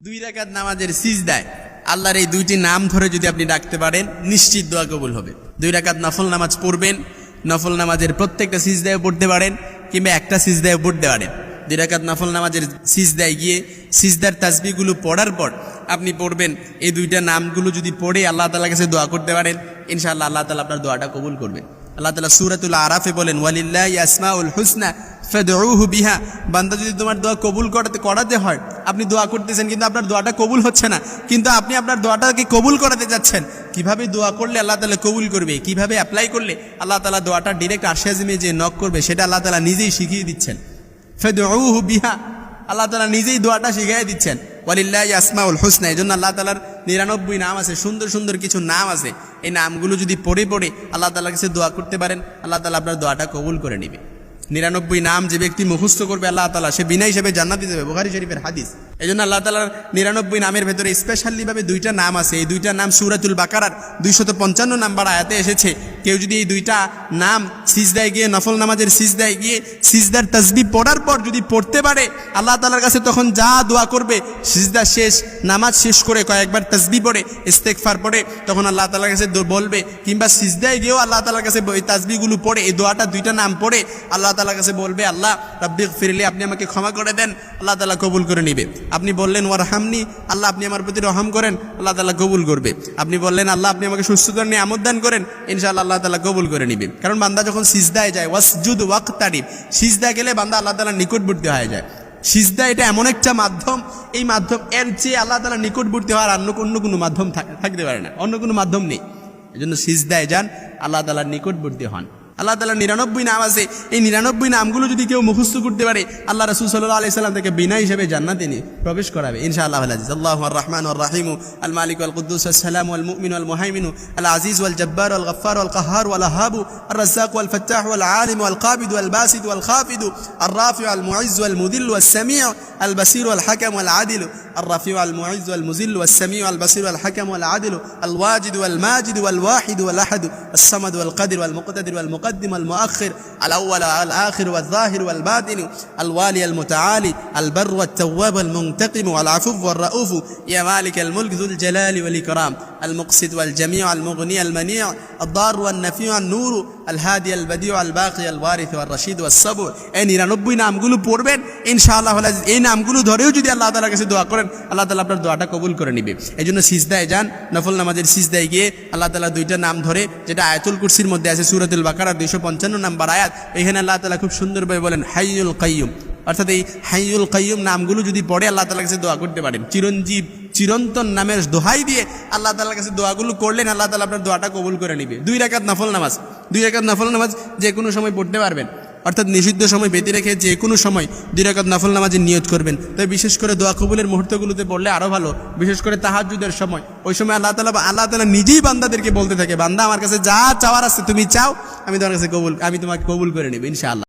দুই রাকাত নামাজের সিজ দেয় আল্লাহর এই দুইটি নাম ধরে যদি আপনি ডাকতে পারেন, নিশ্চিত দোয়া কবুল হবে। দুই রাকাত নফল নামাজ পড়বেন, নফল নামাজের প্রত্যেকটা সিজ দেয় পড়তে পারেন কিংবা একটা সিজদায় পড়তে পারেন। দুই রাকাত নফল নামাজের সিজ দেয় গিয়ে সিজদার তাসবিগুলো পড়ার পর আপনি পড়বেন, এই দুইটা নামগুলো যদি পড়ে আল্লাহ তালার কাছে দোয়া করতে পারেন, ইনশাআল্লাহ আল্লাহ তালা আপনার দোয়াটা কবুল করবেন আল্লাহ তালা সুরাতুল আরাফে বলেন, ওয়ালিল্লাহ ইয়াসমাউল হুসনা, ফেদউহু বিহা। বান্দা যদি তোমার দোয়া কবুল করাতে করাতে হয় আপনি দোয়া করতেছেন, কিন্তু আপনার দোয়াটা কবুল হচ্ছে না। কিন্তু আপনি আপনার দোয়াটাকে কবুল করাতে যাচ্ছেন। কীভাবে দোয়া করলে আল্লাহ তালা কবুল করবে? কীভাবে অ্যাপ্লাই করলে আল্লাহ তালা দোয়াটা ডিরেক্ট আশাজিমে যে নক করবে, সেটা আল্লাহ তালা নিজেই শিখিয়ে দিচ্ছেন। বিহা, আল্লাহ তালা নিজেই দোয়াটা শিখিয়ে দিচ্ছেন। ওয়ালিল্লাহ আসমাউল হুসনা এই জন্য আল্লাহ তালার নিরানব্বই নাম আছে, সুন্দর সুন্দর কিছু নাম আছে। এই নামগুলো যদি পড়ে পড়ে আল্লাহ তালার কাছে দোয়া করতে পারেন, আল্লাহ তালা আপনার দোয়াটা কবুল করে নেবে। নিরানব্বই নাম যে ব্যক্তি মুখস্থ করবে আল্লাহ তালা সে বিনা হিসেবে জান্নাতি দেবে বোখারি শরীফের হাদিস। এই জন্য আল্লাহ তালার নিরানব্বই নামের ভেতরে স্পেশালি ভাবে দুইটা নাম আছে। এই দুইটা নাম সুরাতুল বাকারার দুইশত পঞ্চান্ন নাম্বার আয়াতে এসেছে। কেউ যদি এই দুইটা নাম সিজদায় গিয়ে, নফল নামাজের সিজদায় গিয়ে সিজদার তসবি পড়ার পর যদি পড়তে পারে, আল্লাহ তালার কাছে তখন যা দোয়া করবে, সিজদা শেষ, নামাজ শেষ করে কয়েকবার তসবি পড়ে ইস্তেকফার পড়ে, তখন আল্লাহ তালার কাছে বলবে কিংবা সিজদায় গিয়েও আল্লাহ তালার কাছে ওই তাসবিগুলো পড়ে, এই দোয়াটা দুইটা নাম পড়ে, আল্লাহ তালার কাছে বলবে, আল্লাহ রব্বিক ফিরলে আপনি আমাকে ক্ষমা করে দেন, আল্লাহ তালা কবুল করে নিবে। আপনি বললেন ওয়ার হামনি আল্লাহ আপনি আমার প্রতি রহম করেন, আল্লাহ তালা কবুল করবে। আপনি বললেন, আল্লাহ আপনি আমাকে সুস্থতার নিয়ে আমোদান করেন, ইনশাআল্লাহ আল্লাহ তালা কবুল করে নিবে। কারণ বান্দা যখন সিজদায় যায়, ওয়াসজুদ ওয়াক্তারিব, সিজদা গেলে বান্দা আল্লাহ তালা নিকটবর্তী হয়ে যায়। সিজদা এটা এমন একটা মাধ্যম, এই মাধ্যম এর চেয়ে আল্লাহ তালা নিকটবর্তী হওয়ার অন্য অন্য কোনো মাধ্যম থাক- থাকতে পারে না, অন্য কোনো মাধ্যম নেই। এই জন্য সিজদায় যান, আল্লাহ তালার নিকটবর্তী হন। আল্লাহ তালা নিরানব্বই নাম আছে এই নিরানব্বই নামগুলো যদি কেউ মুখস্থ করতে পারে আল্লাহ রসুল সাল্লাহ আলি সাল্লাম তাকে বিনা হিসেবে জান্নাতে নিয়ে প্রবেশ করাবে ইনশা আল্লাহ আজিজ আল্লাহ রহমান রাহিম আল মালিক আল কুদ্দুস সালাম আল মুমিন আল মুহাইমিন আল আজিজ ওয়াল জব্বার আল গফার আল কাহার ওয়াল হাবু আর রাজ্জাক ওয়াল ফত্তাহ ওয়াল আলিম ওয়াল কাবিদ ওয়াল বাসিদ ওয়াল খাফিদ الرافع المعز والمذل والسميع البصير والحكم والعادل الرفيع المعز والمذل والسميع البصير والحكم والعادل الواجد والماجد والواحد والأحد الصمد والقدر والمقتدر والمقدم والمؤخر الأول والآخر والظاهر والباطن الوالي المتعالي البر والتواب والمنتقم والعفو والرؤوف. يا مالك الملك ذو الجلال والإكرام. المقسط والجميع المغني المنيع الضار والنفيع النور الهادي البديع الباقي الوارث والرشيد والصبر এই নিরানব্বই নামগুলো পড়বেন ইনশাআল্লাহ আল্লাহ এই নামগুলো ধরেও যদি আল্লাহ তালার কাছে দোয়া করেন আল্লাহ তালা আপনার দোয়াটা কবুল করে নিবে এই জন্য সিজদায় যান নফল নামাজের সিজদায় গিয়ে আল্লাহ তালা দুইটা নাম ধরে যেটা আয়াতুল কুরসির মধ্যে আছে সুরাতুল বাকারা দুইশো পঞ্চান্ন নাম্বার আয়াত এখানে আল্লাহ তালা খুব সুন্দরভাবে বলেন হাইয়ুল কাইয়ুম অর্থাৎ এই হাইয়ুল কাইয়ুম নামগুলো যদি পড়ে আল্লাহ তালার কাছে দোয়া করতে পারেন চিরঞ্জীব চিরন্তন নামের দোহাই দিয়ে আল্লাহ তালার কাছে দোয়াগুলো করলেন, আল্লাহ তালা আপনার দোয়াটা কবুল করে নিবে। দুই রাকাত নফল নামাজ। দুই রাকাত নফল নামাজ যে কোনো সময় পড়তে পারবেন। অর্থাৎ নিষিদ্ধ সময় বেঁধে রেখে যে কোনো সময় দুই রাকাত নফল নামাজের নিয়ত করবেন। তাই বিশেষ করে দোয়া কবুলের মুহূর্তগুলোতে পড়লে আরও ভালো। বিশেষ করে তাহাজুদের সময়। ওই সময় আল্লাহ তালা আল্লাহ তালা নিজেই বান্দাদেরকে বলতে থাকে, বান্দা, আমার কাছে যা চাওয়ার আছে তুমি চাও, আমি তোমার কাছে কবুল, আমি তোমাকে কবুল করে নেব, ইনশাআল্লাহ।